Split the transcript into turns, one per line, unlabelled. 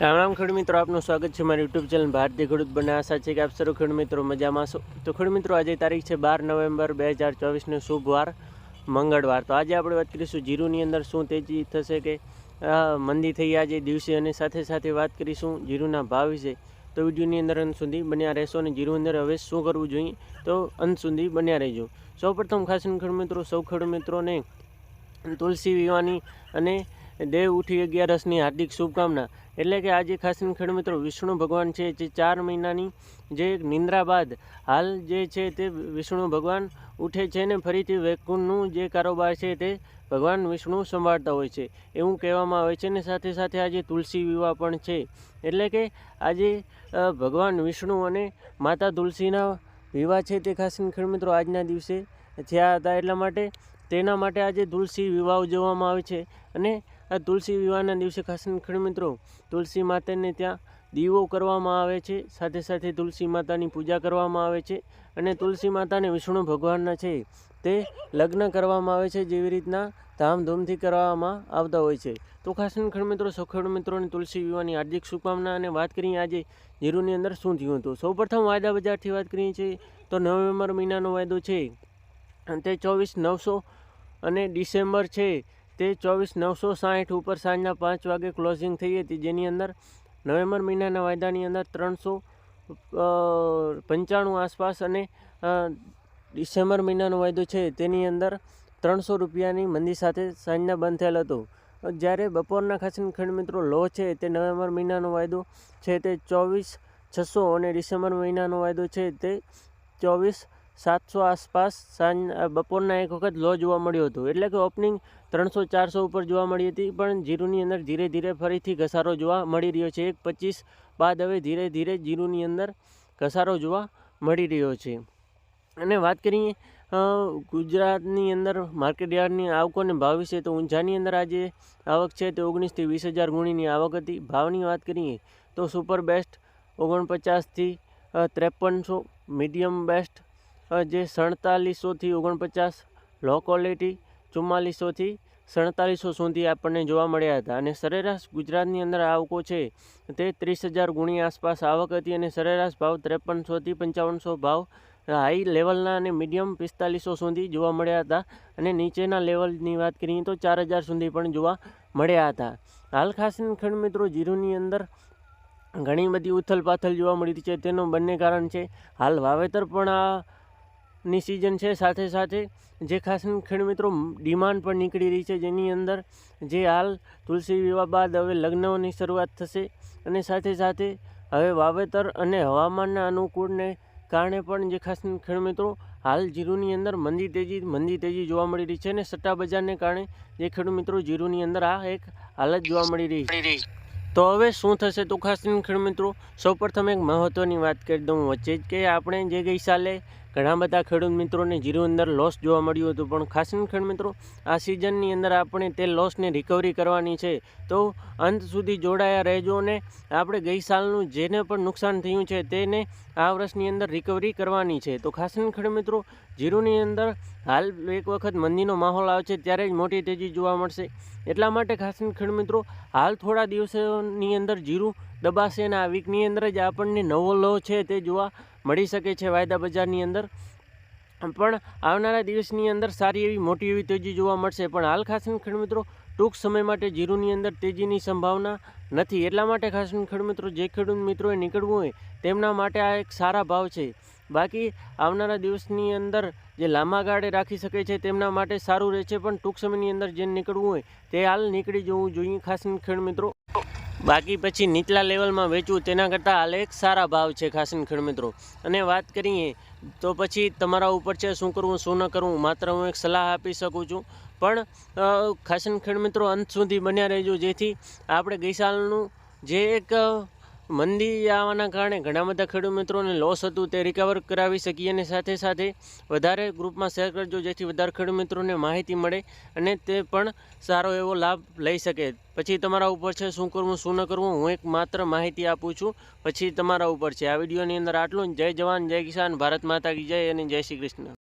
રામ રામ ખેડૂત મિત્રો, આપનું સ્વાગત છે મારી યુટ્યુબ ચેનલ ભારતીય ખેડૂત બને આશા છે કે આપ સર્વ ખેડૂત મિત્રો મજામાં છો? તો ખેડૂત મિત્રો, આજે તારીખ છે બાર નવેમ્બર બે હજાર ચોવીસનો શુભ વાર મંગળવાર. તો આજે આપણે વાત કરીશું જીરુની અંદર શું તેજી થશે કે મંદી થઈ આજે દિવસે અને સાથે સાથે વાત કરીશું જીરુના ભાવ વિશે. તો વિડીયોની અંદર અંત સુધી બન્યા રહેશો અને જીરુ અંદર હવે શું કરવું જોઈએ, તો અંત સુધી બન્યા રહેજો. સૌપ્રથમ ખાસ કરીને ખેડૂત મિત્રો, સૌ ખેડૂત મિત્રોને તુલસી વિવાની અને દેવ ઉઠી અગિયારસની હાર્દિક શુભકામના. એટલે કે આજે ખાસ ખેડ મિત્રો, વિષ્ણુ ભગવાન છે જે ચાર મહિનાની જે નિંદ્રા બાદ હાલ જે છે તે વિષ્ણુ ભગવાન ઉઠે છે ને ફરીથી વૈકુંઠનું જે કારોબાર છે તે ભગવાન વિષ્ણુ સંભાળતા હોય છે. એવું કહેવામાં આવે છે ને સાથે સાથે આજે તુલસી વિવાહ પણ છે. એટલે કે આજે ભગવાન વિષ્ણુ અને માતા તુલસીના વિવાહ છે તે ખાસ ખેડ મિત્રો આજના દિવસે થયા હતા. એટલા માટે તેના માટે આજે તુલસી વિવાહ ઉજવવામાં આવે છે. અને આ તુલસી વિવાહના દિવસે ખાસ કરીને મિત્રો, તુલસી માતાને ત્યાં દીવો કરવામાં આવે છે, સાથે સાથે તુલસી માતાની પૂજા કરવામાં આવે છે અને તુલસી માતાને વિષ્ણુ ભગવાનના છે તે લગ્ન કરવામાં આવે છે, જેવી રીતના ધામધૂમથી કરવામાં આવતા હોય છે. તો ખાસ ખેડૂત મિત્રો સૌ ખેડૂત મિત્રોને તુલસી વિવાહની હાર્દિક શુભકામના અને વાત કરીએ આજે જીરુની અંદર શું થયું હતું. સૌપ્રથમ વાયદા બજારથી વાત કરીએ છીએ તો નવેમ્બર મહિનાનો વાયદો છે તે ચોવીસ નવસો અને ડિસેમ્બર છે. તે ચોવીસ નવસો સાહીઠ ઉપર સાંજના પાંચ વાગે ક્લોઝિંગ થઈ હતી. જેની અંદર નવેમ્બર મહિનાના વાયદાની અંદર ત્રણસો પંચાણું આસપાસ અને ડિસેમ્બર મહિનાનો વાયદો છે. તેની અંદર ત્રણસો રૂપિયાની મંદી સાથે સાંજના બંધ થયેલ હતો. જ્યારે બપોરના ખાસ ખંડ મિત્રો લો છે, તે નવેમ્બર મહિનાનો વાયદો છે. તે ચોવીસ છસો અને ડિસેમ્બર મહિનાનો વાયદો છે. તે ચોવીસ સાતસો આસપાસ સાંજ બપોરના એક વખત લો જોવા મળ્યો હતો. એટલે કે ઓપનિંગ ત્રણસો, ચારસો ઉપર જોવા મળી હતી, પણ જીરુની અંદર ધીરે ધીરે ફરીથી ઘસારો જોવા મળી રહ્યો છે. એક પચીસ બાદ હવે ધીરે ધીરે જીરુની અંદર ઘસારો જોવા મળી રહ્યો છે. અને વાત કરીએ ગુજરાતની અંદર માર્કેટ યાર્ડની આવકો અને ભાવ વિશે, તો ઊંઝાની અંદર આજે આવક છે તે ઓગણીસથી વીસ હજાર ગુણીની આવક હતી. ભાવની વાત કરીએ, તો સુપર બેસ્ટ ઓગણપચાસથી ત્રેપનસો મીડિયમ બેસ્ટ જે સડતાલીસોથી ઓગણપચાસ લો ક્વોલિટી ચુમ્માલીસોથી સડતાલીસો સુધી આપણને જોવા મળ્યા હતા. અને સરેરાશ ગુજરાતની અંદર આવકો છે તે ત્રીસ હજાર ગુણી આસપાસ આવક હતી અને સરેરાશ ભાવ ત્રેપનસોથી પંચાવનસો ભાવ, હાઈ લેવલના અને મીડિયમ પિસ્તાલીસો સુધી જોવા મળ્યા હતા. અને નીચેના લેવલની વાત કરીએ તો ચાર હજાર સુધી પણ જોવા મળ્યા હતા. હાલ ખાસ ખંડ મિત્રો જીરુની અંદર ઘણી બધી ઉથલપાથલ જોવા મળી છે. તેનું બંને કારણ છે, હાલ વાવેતર પણ આ ની સિઝન છે. સાથે સાથે જે ખાસ ખેડ મિત્રો ડિમાન્ડ પણ નીકળી રહી છે જેની અંદર જે હાલ તુલસી વિવાહ બાદ હવે લગ્નોની શરૂઆત થશે અને સાથે સાથે હવે વાવેતર અને હવામાનના અનુકૂળને કારણે પણ જે ખાસ ખેડ મિત્રો હાલ જીરુની અંદર મંદી તેજી મંદી તેજી જોવા મળી રહી છે અને સટ્ટા બજારને કારણે જે ખેડૂત મિત્રો જીરુની અંદર આ એક હાલત જોવા મળી રહી છે. તો હવે શું થશે તો ખાસ ખેડ મિત્રો સૌ સૌપ્રથમ એક મહત્ત્વની વાત કરી દઉં વચ્ચે જ કે આપણે જે ગઈ સાલે ઘણા બધા ખેડૂત મિત્રોને જીરો અંદર લોસ જોવા મળ્યું હતું. પણ ખાસ ખેડૂત મિત્રો, આ સિઝનની અંદર આપણે તે લોસને રિકવરી કરવાની છે. તો અંત સુધી જોડાયા રહેજો અને આપણે ગઈ સાલનું જેને પણ નુકસાન થયું છે તેને આ વર્ષની અંદર રિકવરી કરવાની છે. તો ખાસ ખેડૂત મિત્રો, જીરુની અંદર હાલ એક વખત મંદીનો માહોલ આવે છે, ત્યારે જ મોટી તેજી જોવા મળશે. એટલા માટે ખાસ ખેડૂત મિત્રો, હાલ થોડા દિવસોની અંદર જીરું દબાશે અને આ વીકની અંદર જ આપણને નવો લો છે તે જોવા મળી શકે છે વાયદા બજારની અંદર. પણ આવનારા દિવસની અંદર સારી એવી મોટી એવી તેજી જોવા મળશે. પણ હાલ ખાસ કરીને મિત્રો, ટૂંક સમય માટે જીરુની અંદર તેજીની સંભાવના નથી. એટલા માટે ખાસ કરીને મિત્રો, જે ખેડૂત મિત્રોએ નીકળવું હોય તેમના માટે આ એક સારા ભાવ છે. બાકી આવનારા દિવસની અંદર જે લાંબા ગાળે રાખી શકે છે તેમના માટે સારું રહે છે. પણ ટૂંક સમયની અંદર જે નીકળવું હોય તે હાલ નીકળી જવું જોઈએ ખાસ ખેડમિત્રો મિત્રો. બાકી પછી નીચલા લેવલમાં વેચવું તેના કરતાં હાલ એક સારા ભાવ છે ખાસીન કરીને મિત્રો. અને વાત કરીએ તો પછી તમારા ઉપર છે શું કરવું, શું ન કરવું, માત્ર હું એક સલાહ આપી શકું છું. પણ ખાસીન ખેડમિત્રો મિત્રો અંત સુધી બન્યા રહેજો, જેથી આપણે ગઈસાલનું જે એક મંદી આવવાના કારણે ઘણા બધા ખેડૂત મિત્રોને લોસ હતું, તે રિકવર કરાવી શકીએ અને સાથે સાથે વધારે ગ્રુપમાં શેર કરજો, જેથી વધારે ખેડૂત મિત્રોને માહિતી મળે અને તે પણ સારો એવો લાભ લઈ શકે. પછી તમારા ઉપર છે, શું કરવું, શું ન કરવું, હું એક માત્ર માહિતી આપું છું. પછી તમારા ઉપર છે. આ વિડીયોની અંદર આટલું જય જવાન, જય કિસાન, ભારત માતા કી જય અને જય શ્રી કૃષ્ણ.